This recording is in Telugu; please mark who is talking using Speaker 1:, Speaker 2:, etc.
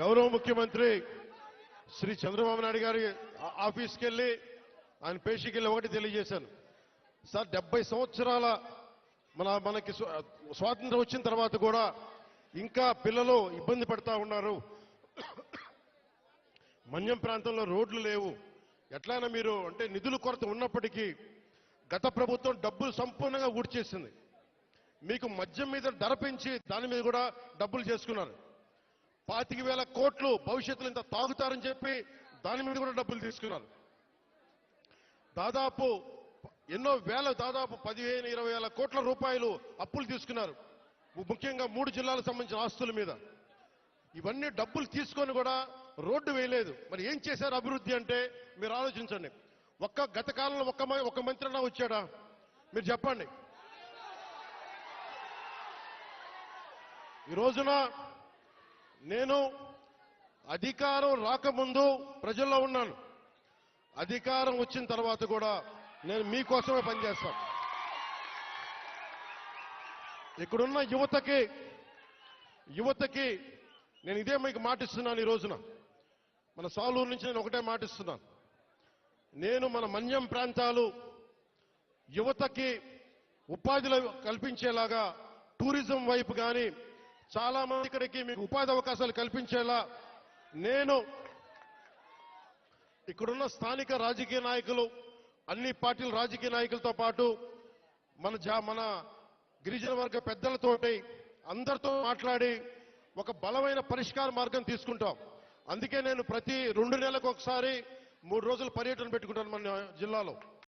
Speaker 1: గౌరవ ముఖ్యమంత్రి శ్రీ చంద్రబాబు నాయుడు గారి ఆ- ఆఫీస్కి వెళ్ళి ఆయన పేషీకి వెళ్ళి ఒకటి తెలియజేశాను. సార్ డెబ్బై సంవత్సరాల మన మనకి స్వాతంత్రం వచ్చిన తర్వాత కూడా ఇంకా పిల్లలు ఇబ్బంది పడతా ఉన్నారు. మన్యం ప్రాంతంలో రోడ్లు లేవు. ఎట్లయినా మీరు అంటే నిధుల కొరత ఉన్నప్పటికీ గత ప్రభుత్వం డబ్బులు సంపూర్ణంగా ఊడ్చేసింది. మీకు మద్యం మీద ధర పెంచి దాని మీద కూడా డబ్బులు చేసుకున్నారు. పాతిక వేల కోట్లు భవిష్యత్తులో ఇంత తాగుతారని చెప్పి దాని మీద కూడా డబ్బులు తీసుకున్నారు. దాదాపు ఎన్నో వేల దాదాపు పదిహేను ఇరవై వేల కోట్ల రూపాయలు అప్పులు తీసుకున్నారు. ముఖ్యంగా మూడు జిల్లాలకు సంబంధించిన ఆస్తుల మీద. ఇవన్నీ డబ్బులు తీసుకొని కూడా రోడ్డు వేయలేదు. మరి ఏం చేశారు అభివృద్ధి అంటే మీరు ఆలోచించండి. ఒక్క గత కాలంలో ఒక్క ఒక మంత్రి అన్నా వచ్చాడా? మీరు చెప్పండి. ఈ రోజున నేను అధికారం రాకముందు ప్రజల్లో ఉన్నాను. అధికారం వచ్చిన తర్వాత కూడా నేను మీకోసమే పనిచేస్తాను. ఇక్కడున్న యువతకి యువతకి నేను ఇదే మీకు మాటిస్తున్నాను ఈ రోజున. మన సాలూరు నుంచి నేను ఒకటే మాటిస్తున్నాను. నేను మన మన్యం ప్రాంతాలు యువతకి ఉపాధిలో కల్పించేలాగా టూరిజం వైపు కానీ చాలా మంది ఇక్కడికి మీకు ఉపాధి అవకాశాలు కల్పించేలా నేను ఇక్కడున్న స్థానిక రాజకీయ నాయకులు అన్ని పార్టీల రాజకీయ నాయకులతో పాటు మన జా మన గిరిజన వర్గ పెద్దలతోటి అందరితో మాట్లాడి ఒక బలమైన పరిష్కార మార్గం తీసుకుంటాం. అందుకే నేను ప్రతి రెండు నెలలకు ఒకసారి మూడు రోజులు పర్యటన పెట్టుకుంటాను మన జిల్లాలో.